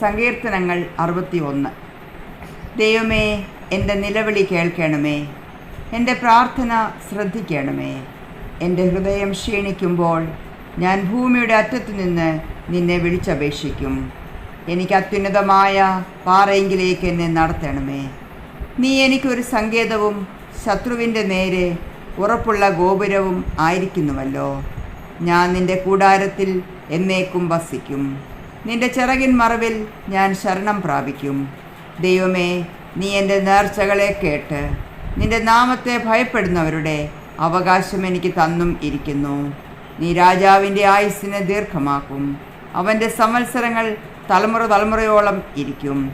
സങ്കീർത്തനങ്ങൾ അറുപത്തി ഒന്ന് ദൈവമേ എന്റെ നിലവിളി കേൾക്കണമേ. എന്റെ പ്രാർത്ഥന ശ്രദ്ധിക്കണമേ. എന്റെ ഹൃദയം ക്ഷീണിക്കുമ്പോൾ ഞാൻ ഭൂമിയുടെ അറ്റത്തു നിന്ന് നിന്നെ വിളിച്ചപേക്ഷിക്കും. എനിക്ക് അത്യുന്നതമായ പാറയെങ്കിലേക്ക് എന്നെ നടത്തണമേ. നീ എനിക്കൊരു സങ്കേതവും ശത്രുവിന്റെ നേരെ ഉറപ്പുള്ള ഗോപുരവും ആയിരിക്കുന്നുവല്ലോ. ഞാൻ നിന്റെ കൂടാരത്തിൽ എന്നേക്കും വസിക്കും. നിന്റെ ചിറകിൻ മറവിൽ ഞാൻ ശരണം പ്രാപിക്കും. ദൈവമേ നീ എന്റെ നേർച്ചകളെ കേട്ട് നിന്റെ നാമത്തെ ഭയപ്പെടുന്നവരുടെ അവകാശം എനിക്ക് തന്നും ഇരിക്കുന്നു. നീ രാജാവിന്റെ ആയുസ്സിനെ ദീർഘമാക്കും. അവന്റെ സംവത്സരങ്ങൾ തലമുറ തലമുറയോളം ഇരിക്കും.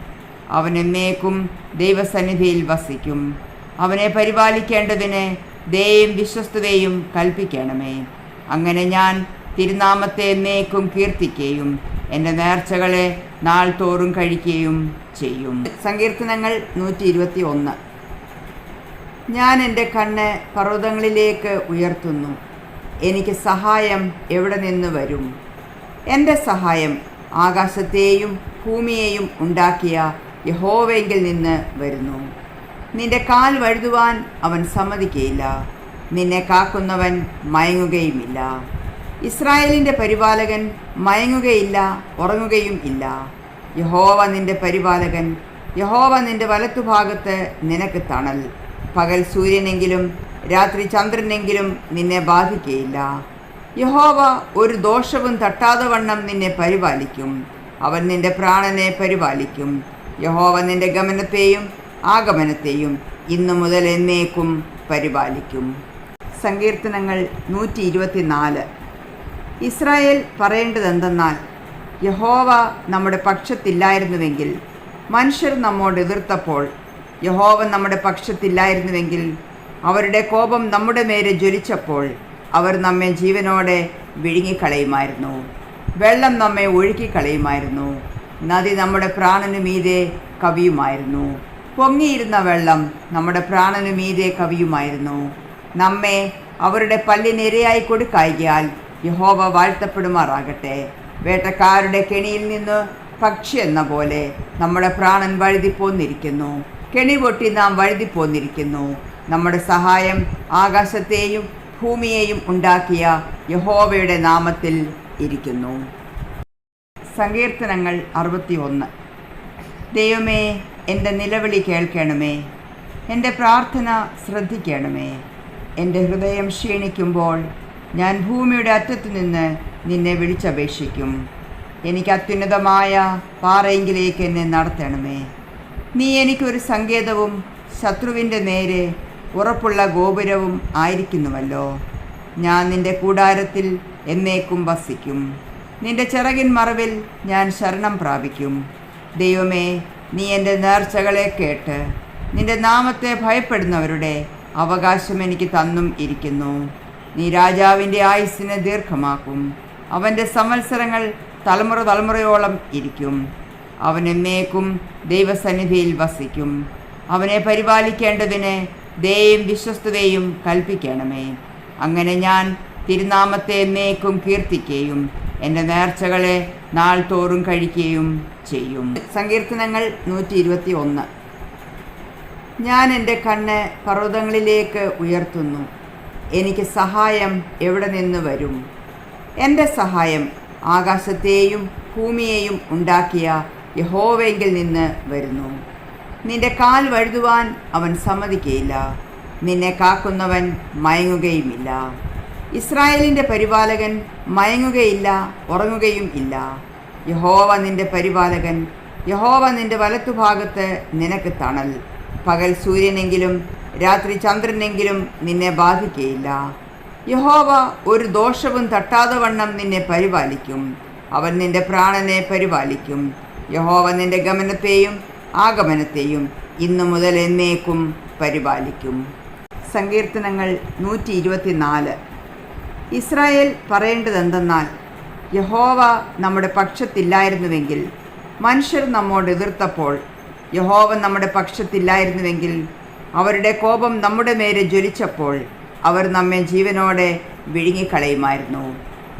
അവൻ എന്നേക്കും ദൈവസന്നിധിയിൽ വസിക്കും. അവനെ പരിപാലിക്കേണ്ടതിന് ദയയും വിശ്വസ്തതയും കൽപ്പിക്കണമേ. അങ്ങനെ ഞാൻ തിരുനാമത്തെ എന്നേക്കും കീർത്തിക്കുകയും എന്റെ നേർച്ചകളെ നാൾ തോറും കഴിക്കുകയും ചെയ്യും. സങ്കീർത്തനങ്ങൾ നൂറ്റി ഇരുപത്തി ഒന്ന് ഞാൻ എന്റെ കണ്ണ് പർവതങ്ങളിലേക്ക് ഉയർത്തുന്നു. എനിക്ക് സഹായം എവിടെ നിന്ന് വരും? എന്റെ സഹായം ആകാശത്തെയും ഭൂമിയെയും ഉണ്ടാക്കിയ യഹോവെങ്കിൽ നിന്ന് വരുന്നു. നിന്റെ കാൽ വഴുതുവാൻ അവൻ സമ്മതിക്കയില്ല. നിന്നെ കാക്കുന്നവൻ മയങ്ങുകയുമില്ല. ഇസ്രായേലിന്റെ പരിപാലകൻ മയങ്ങുകയില്ല ഉറങ്ങുകയും ഇല്ല. യഹോവ നിന്റെ പരിപാലകൻ യഹോവ നിന്റെ വലത്തുഭാഗത്ത് നിനക്ക് തണൽ. പകൽ സൂര്യനെങ്കിലും രാത്രി ചന്ദ്രനെങ്കിലും നിന്നെ ബാധിക്കയില്ല. യഹോവ ഒരു ദോഷവും തട്ടാതെ വണ്ണം നിന്നെ പരിപാലിക്കും. അവൻ നിന്റെ പ്രാണനെ പരിപാലിക്കും. യഹോവ നിന്റെ ഗമനത്തെയും ആഗമനത്തെയും ഇന്നു മുതൽ എന്നേക്കും പരിപാലിക്കും. സങ്കീർത്തനങ്ങൾ നൂറ്റി ഇരുപത്തിനാല് ഇസ്രായേൽ പറയേണ്ടതെന്തെന്നാൽ യഹോവ നമ്മുടെ പക്ഷത്തില്ലായിരുന്നുവെങ്കിൽ മനുഷ്യർ നമ്മോട് എതിർത്തപ്പോൾ യഹോവ നമ്മുടെ പക്ഷത്തില്ലായിരുന്നുവെങ്കിൽ അവരുടെ കോപം നമ്മുടെ മേലെ ജ്വലിച്ചപ്പോൾ അവർ നമ്മെ ജീവനോടെ വിഴുങ്ങിക്കളയുമായിരുന്നു. വെള്ളം നമ്മെ ഒഴുക്കിക്കളയുമായിരുന്നു. നദി നമ്മുടെ പ്രാണനു മീതെ കവിയുമായിരുന്നു. പൊങ്ങിയിരുന്ന വെള്ളം നമ്മുടെ പ്രാണനു മീതെ കവിയുമായിരുന്നു. നമ്മെ അവരുടെ പല്ലിനിരയായി കൊടുക്കായികയാൽ യഹോവ വാഴ്ത്തപ്പെടുമാറാകട്ടെ. വേട്ടക്കാരുടെ കെണിയിൽ നിന്ന് പക്ഷി എന്ന പോലെ നമ്മുടെ പ്രാണൻ വഴുതിപ്പോന്നിരിക്കുന്നു കെണി പൊട്ടി നാം വഴുതിപ്പോന്നിരിക്കുന്നു നമ്മുടെ സഹായം ആകാശത്തെയും ഭൂമിയെയും ഉണ്ടാക്കിയ യഹോവയുടെ നാമത്തിൽ ഇരിക്കുന്നു. സങ്കീർത്തനങ്ങൾ അറുപത്തി ഒന്ന് ദൈവമേ എന്റെ നിലവിളി കേൾക്കണമേ. എന്റെ പ്രാർത്ഥന ശ്രദ്ധിക്കണമേ. എന്റെ ഹൃദയം ക്ഷീണിക്കുമ്പോൾ ഞാൻ ഭൂമിയുടെ അറ്റത്തു നിന്ന് നിന്നെ വിളിച്ചപേക്ഷിക്കും. എനിക്ക് അത്യുന്നതമായ പാറയെങ്കിലേക്ക് എന്നെ നടത്തണമേ. നീ എനിക്കൊരു സങ്കേതവും ശത്രുവിന്റെ നേരെ ഉറപ്പുള്ള ഗോപുരവും ആയിരിക്കുന്നുവല്ലോ. ഞാൻ നിന്റെ കൂടാരത്തിൽ എന്നേക്കും വസിക്കും. നിന്റെ ചിറകിൻ മറവിൽ ഞാൻ ശരണം പ്രാപിക്കും. ദൈവമേ നീ എന്റെ നേർച്ചകളെ കേട്ട്. നിന്റെ നാമത്തെ ഭയപ്പെടുന്നവരുടെ അവകാശം എനിക്ക് തന്നും ഇരിക്കുന്നു. നീ രാജാവിന്റെ ആയുസ്സിനെ ദീർഘമാക്കും. അവന്റെ സംവത്സരങ്ങൾ തലമുറ തലമുറയോളം ഇരിക്കും. അവൻ എന്നേക്കും ദൈവസന്നിധിയിൽ വസിക്കും. അവനെ പരിപാലിക്കേണ്ടതിന് ദയയും വിശ്വസ്തതയും കൽപ്പിക്കണമേ. അങ്ങനെ ഞാൻ തിരുനാമത്തെ എന്നേക്കും കീർത്തിക്കുകയും എന്റെ നേർച്ചകളെ നാൾ തോറും കഴിക്കുകയും ചെയ്യും. സങ്കീർത്തനങ്ങൾ നൂറ്റി ഇരുപത്തി ഒന്ന് ഞാൻ എന്റെ കണ്ണ് പർവതങ്ങളിലേക്ക് ഉയർത്തുന്നു. എനിക്ക് സഹായം എവിടെ നിന്ന് വരും? എന്റെ സഹായം ആകാശത്തെയും ഭൂമിയെയും ഉണ്ടാക്കിയ യഹോവെങ്കിൽ നിന്ന് വരുന്നു. നിന്റെ കാൽ വഴുതുവാൻ അവൻ സമ്മതിക്കയില്ല. നിന്നെ കാക്കുന്നവൻ മയങ്ങുകയുമില്ല. ഇസ്രായേലിന്റെ പരിപാലകൻ മയങ്ങുകയില്ല ഉറങ്ങുകയും ഇല്ല. യഹോവ നിന്റെ പരിപാലകൻ യഹോവ നിന്റെ വലത്തുഭാഗത്ത് നിനക്ക് തണൽ. പകൽ സൂര്യനെങ്കിലും രാത്രി ചന്ദ്രനെങ്കിലും നിന്നെ ബാധിക്കയില്ല. യഹോവ ഒരു ദോഷവും തട്ടാതെ വണ്ണം നിന്നെ പരിപാലിക്കും. അവൻ നിന്റെ പ്രാണനെ പരിപാലിക്കും. യഹോവ നിന്റെ ഗമനത്തെയും ആഗമനത്തെയും ഇന്നു മുതൽ എന്നേക്കും പരിപാലിക്കും. സങ്കീർത്തനങ്ങൾ നൂറ്റി ഇരുപത്തിനാല് ഇസ്രായേൽ പറയേണ്ടതെന്തെന്നാൽ യഹോവ നമ്മുടെ പക്ഷത്തില്ലായിരുന്നുവെങ്കിൽ മനുഷ്യർ നമ്മോട് എതിർത്തപ്പോൾ യഹോവ നമ്മുടെ പക്ഷത്തില്ലായിരുന്നുവെങ്കിൽ അവരുടെ കോപം നമ്മുടെ നേരെ ജ്വലിച്ചപ്പോൾ അവർ നമ്മെ ജീവനോടെ വിഴുങ്ങിക്കളയുമായിരുന്നു.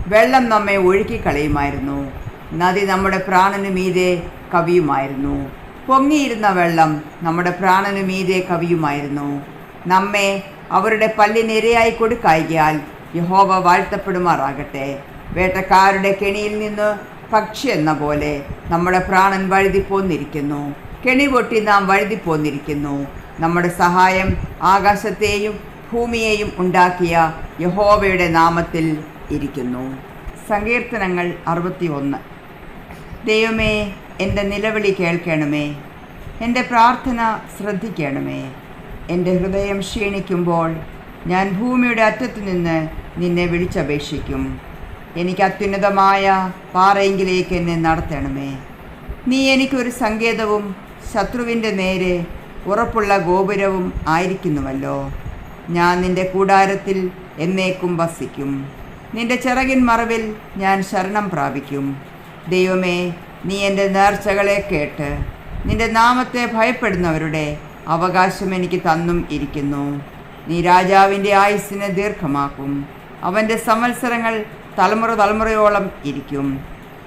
വെള്ളം നമ്മെ ഒഴുക്കിക്കളയുമായിരുന്നു. നദി നമ്മുടെ പ്രാണനു മീതെ കവിയുമായിരുന്നു. പൊങ്ങിയിരുന്ന വെള്ളം നമ്മുടെ പ്രാണനു മീതെ കവിയുമായിരുന്നു. നമ്മെ അവരുടെ പല്ലിനിരയായി കൊടുക്കായികയാൽ യഹോവ വാഴ്ത്തപ്പെടുമാറാകട്ടെ. വേട്ടക്കാരുടെ കെണിയിൽ നിന്ന് പക്ഷി എന്ന പോലെ നമ്മുടെ പ്രാണൻ വഴുതിപ്പോന്നിരിക്കുന്നു. കെണി പൊട്ടി നാം വഴുതിപ്പോന്നിരിക്കുന്നു. നമ്മുടെ സഹായം ആകാശത്തെയും ഭൂമിയെയും ഉണ്ടാക്കിയ യഹോവയുടെ നാമത്തിൽ ഇരിക്കുന്നു. സങ്കീർത്തനങ്ങൾ അറുപത്തി ഒന്ന് ദൈവമേ എന്റെ നിലവിളി കേൾക്കണമേ. എന്റെ പ്രാർത്ഥന ശ്രദ്ധിക്കണമേ. എന്റെ ഹൃദയം ക്ഷീണിക്കുമ്പോൾ ഞാൻ ഭൂമിയുടെ അറ്റത്തു നിന്ന് നിന്നെ വിളിച്ചപേക്ഷിക്കും. എനിക്ക് അത്യുന്നതമായ പാറയെങ്കിലേക്ക് എന്നെ നടത്തണമേ. നീ എനിക്കൊരു സങ്കേതവും ശത്രുവിന്റെ നേരെ ഉറപ്പുള്ള ഗോപുരവും ആയിരിക്കുന്നുവല്ലോ. ഞാൻ നിന്റെ കൂടാരത്തിൽ എന്നേക്കും വസിക്കും. നിന്റെ ചിറകിൻ മറവിൽ ഞാൻ ശരണം പ്രാപിക്കും. ദൈവമേ നീ എന്റെ നേർച്ചകളെ കേട്ട് നിന്റെ നാമത്തെ ഭയപ്പെടുന്നവരുടെ അവകാശം എനിക്ക് തന്നും ഇരിക്കുന്നു. നീ രാജാവിന്റെ ആയുസ്സിനെ ദീർഘമാക്കും. അവന്റെ സംവത്സരങ്ങൾ തലമുറ തലമുറയോളം ഇരിക്കും.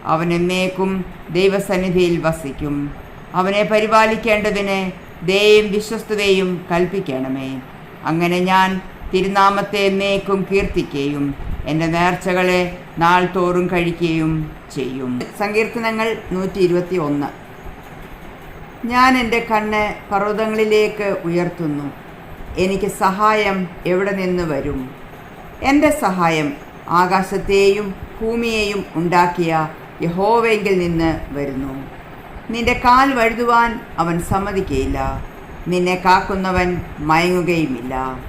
അവൻ എന്നേക്കും ദൈവസന്നിധിയിൽ വസിക്കും. അവനെ പരിപാലിക്കേണ്ടതിന് ദയയും വിശ്വസ്തതയും കൽപ്പിക്കണമേ. അങ്ങനെ ഞാൻ തിരുനാമത്തെ എന്നേക്കും കീർത്തിക്കുകയും എന്റെ നേർച്ചകളെ നാൾ തോറും കഴിക്കുകയും ചെയ്യും. സങ്കീർത്തനങ്ങൾ നൂറ്റി ഇരുപത്തി ഒന്ന് ഞാൻ എന്റെ കണ്ണ് പർവതങ്ങളിലേക്ക് ഉയർത്തുന്നു. എനിക്ക് സഹായം എവിടെ നിന്ന് വരും? എന്റെ സഹായം ആകാശത്തെയും ഭൂമിയെയും ഉണ്ടാക്കിയ യഹോവെങ്കിൽ നിന്ന് വരുന്നു. നിന്റെ കാൽ വഴുതുവാൻ അവൻ സമ്മതിക്കയില്ല. നിന്നെ കാക്കുന്നവൻ മയങ്ങുകയുമില്ല.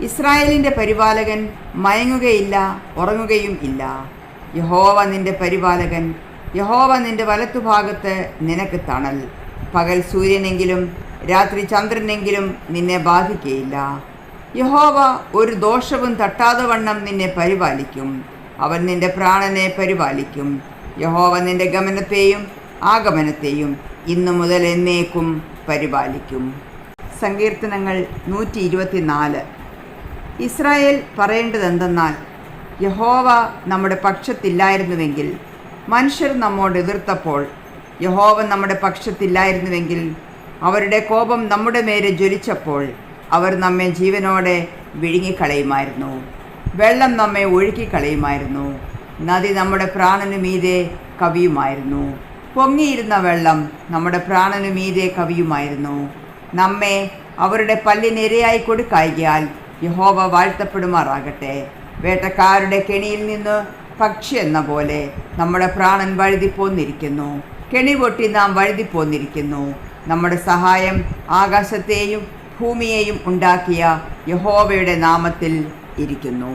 ഇസ്രായേലിന്റെ പരിപാലകൻ മയങ്ങുകയില്ല ഉറങ്ങുകയും ഇല്ല. യഹോവ നിന്റെ പരിപാലകൻ യഹോവ നിന്റെ വലത്തുഭാഗത്ത് നിനക്ക് തണൽ. പകൽ സൂര്യനെങ്കിലും രാത്രി ചന്ദ്രനെങ്കിലും നിന്നെ ബാധിക്കയില്ല. യഹോവ ഒരു ദോഷവും തട്ടാതെ വണ്ണം നിന്നെ പരിപാലിക്കും. അവൻ നിന്റെ പ്രാണനെ പരിപാലിക്കും. യഹോവ നിന്റെ ഗമനത്തെയും ആഗമനത്തെയും ഇന്നു മുതൽ എന്നേക്കും പരിപാലിക്കും. സങ്കീർത്തനങ്ങൾ നൂറ്റി ഇരുപത്തിനാല് ഇസ്രായേൽ പറയേണ്ടതെന്തെന്നാൽ യഹോവ നമ്മുടെ പക്ഷത്തില്ലായിരുന്നുവെങ്കിൽ മനുഷ്യർ നമ്മോട് എതിർത്തപ്പോൾ യഹോവ നമ്മുടെ പക്ഷത്തില്ലായിരുന്നുവെങ്കിൽ അവരുടെ കോപം നമ്മുടെ നേരെ ജ്വലിച്ചപ്പോൾ അവർ നമ്മെ ജീവനോടെ വിഴുങ്ങിക്കളയുമായിരുന്നു. വെള്ളം നമ്മെ ഒഴുക്കിക്കളയുമായിരുന്നു. നദി നമ്മുടെ പ്രാണനു മീതെ കവിയുമായിരുന്നു. പൊങ്ങിയിരുന്ന വെള്ളം നമ്മുടെ പ്രാണനു മീതെ കവിയുമായിരുന്നു. നമ്മെ അവരുടെ പല്ലിനിരയായി കൊടുക്കായികയാൽ യഹോവ വാഴ്ത്തപ്പെടുമാറാകട്ടെ. വേട്ടക്കാരുടെ കെണിയിൽ നിന്ന് പക്ഷി എന്ന പോലെ നമ്മുടെ പ്രാണൻ വഴുതിപ്പോന്നിരിക്കുന്നു. കെണി പൊട്ടി നാം വഴുതിപ്പോന്നിരിക്കുന്നു. നമ്മുടെ സഹായം ആകാശത്തെയും ഭൂമിയെയും ഉണ്ടാക്കിയ യഹോവയുടെ നാമത്തിൽ ഇരിക്കുന്നു.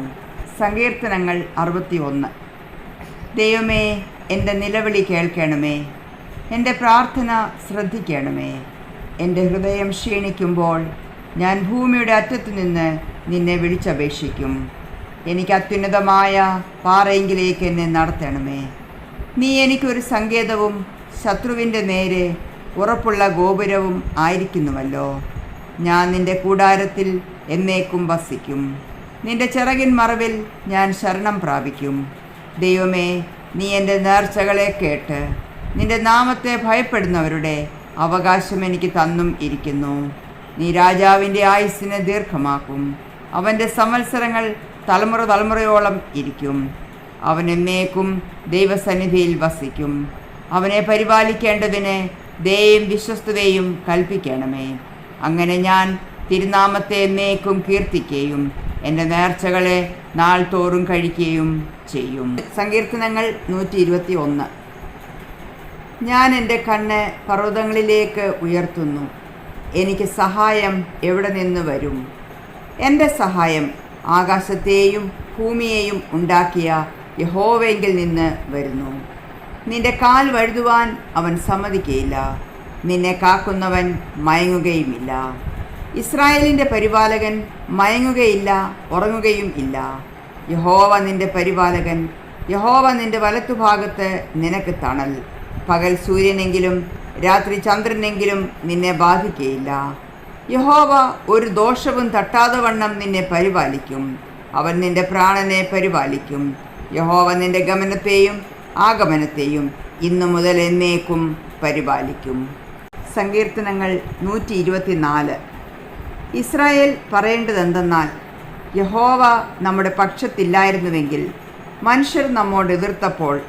സങ്കീർത്തനങ്ങൾ അറുപത്തി ഒന്ന് ദൈവമേ എന്റെ നിലവിളി കേൾക്കണമേ. എന്റെ പ്രാർത്ഥന ശ്രദ്ധിക്കണമേ. എന്റെ ഹൃദയം ക്ഷീണിക്കുമ്പോൾ ഞാൻ ഭൂമിയുടെ അറ്റത്തു നിന്ന് നിന്നെ വിളിച്ചപേക്ഷിക്കും. എനിക്ക് അത്യുന്നതമായ പാറയെങ്കിലേക്ക് എന്നെ നടത്തണമേ. നീ എനിക്കൊരു സങ്കേതവും ശത്രുവിന്റെ നേരെ ഉറപ്പുള്ള ഗോപുരവും ആയിരിക്കുന്നുവല്ലോ. ഞാൻ നിന്റെ കൂടാരത്തിൽ എന്നേക്കും വസിക്കും. നിന്റെ ചിറകിൻ മറവിൽ ഞാൻ ശരണം പ്രാപിക്കും. ദൈവമേ നീ എന്റെ നേർച്ചകളെ കേട്ട് നിന്റെ നാമത്തെ ഭയപ്പെടുന്നവരുടെ അവകാശം എനിക്ക് തന്നും ഇരിക്കുന്നു. നീ രാജാവിന്റെ ആയുസ്സിനെ ദീർഘമാക്കും. അവന്റെ സംവത്സരങ്ങൾ തലമുറ തലമുറയോളം ഇരിക്കും. അവൻ എന്നേക്കും ദൈവസന്നിധിയിൽ വസിക്കും. അവനെ പരിപാലിക്കേണ്ടതിന് ദയയും വിശ്വസ്തതയും കൽപ്പിക്കണമേ. അങ്ങനെ ഞാൻ തിരുനാമത്തെ എന്നേക്കും കീർത്തിക്കുകയും എന്റെ നേർച്ചകളെ നാൾ തോറും കഴിക്കുകയും ചെയ്യും. സങ്കീർത്തനങ്ങൾ നൂറ്റി ഇരുപത്തി ഒന്ന് ഞാൻ എന്റെ കണ്ണ് പർവതങ്ങളിലേക്ക് ഉയർത്തുന്നു. എനിക്ക് സഹായം എവിടെ നിന്ന് വരും? എന്റെ സഹായം ആകാശത്തെയും ഭൂമിയെയും ഉണ്ടാക്കിയ യഹോവെങ്കിൽ നിന്ന് വരുന്നു. നിന്റെ കാൽ വഴുതുവാൻ അവൻ സമ്മതിക്കയില്ല. നിന്നെ കാക്കുന്നവൻ മയങ്ങുകയുമില്ല. ഇസ്രായേലിന്റെ പരിപാലകൻ മയങ്ങുകയില്ല ഉറങ്ങുകയും ഇല്ല. യഹോവ നിന്റെ പരിപാലകൻ യഹോവ നിന്റെ വലത്തുഭാഗത്ത് നിനക്ക് തണൽ. പകൽ സൂര്യനെങ്കിലും രാത്രി ചന്ദ്രനെങ്കിലും നിന്നെ ബാധിക്കയില്ല. യഹോവ ഒരു ദോഷവും തട്ടാതെ വണ്ണം നിന്നെ പരിപാലിക്കും. അവൻ നിന്റെ പ്രാണനെ പരിപാലിക്കും. യഹോവ നിന്റെ ഗമനത്തെയും ആഗമനത്തെയും ഇന്നു മുതൽ എന്നേക്കും പരിപാലിക്കും. സങ്കീർത്തനങ്ങൾ നൂറ്റി ഇരുപത്തിനാല് ഇസ്രായേൽ പറയേണ്ടതെന്തെന്നാൽ യഹോവ നമ്മുടെ പക്ഷത്തില്ലായിരുന്നുവെങ്കിൽ മനുഷ്യർ നമ്മോട് എതിർത്തപ്പോൾ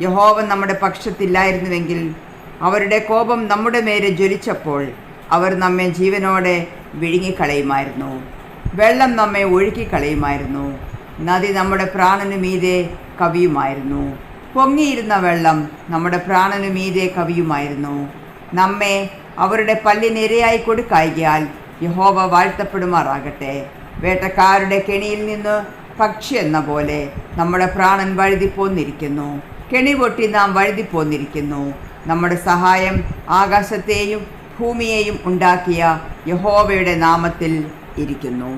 യഹോവ നമ്മുടെ പക്ഷത്തില്ലായിരുന്നുവെങ്കിൽ അവരുടെ കോപം നമ്മുടെ മേലെ ജ്വലിച്ചപ്പോൾ അവർ നമ്മെ ജീവനോടെ വിഴുങ്ങിക്കളയുമായിരുന്നു. വെള്ളം നമ്മെ ഒഴുക്കിക്കളയുമായിരുന്നു. നദി നമ്മുടെ പ്രാണനു മീതെ കവിയുമായിരുന്നു. പൊങ്ങിയിരുന്ന വെള്ളം നമ്മുടെ പ്രാണനു മീതെ കവിയുമായിരുന്നു. നമ്മെ അവരുടെ പല്ലിനിരയായി കൊടുക്കായികയാൽ യഹോവ വാഴ്ത്തപ്പെടുമാറാകട്ടെ. വേട്ടക്കാരുടെ കെണിയിൽ നിന്ന് പക്ഷി എന്ന പോലെ നമ്മുടെ പ്രാണൻ വഴുതിപ്പോന്നിരിക്കുന്നു. കെണി പൊട്ടി നാം വഴുതിപ്പോന്നിരിക്കുന്നു. നമ്മുടെ സഹായം ആകാശത്തെയും ഭൂമിയെയും ഉണ്ടാക്കിയ യഹോവയുടെ നാമത്തിൽ ഇരിക്കുന്നു.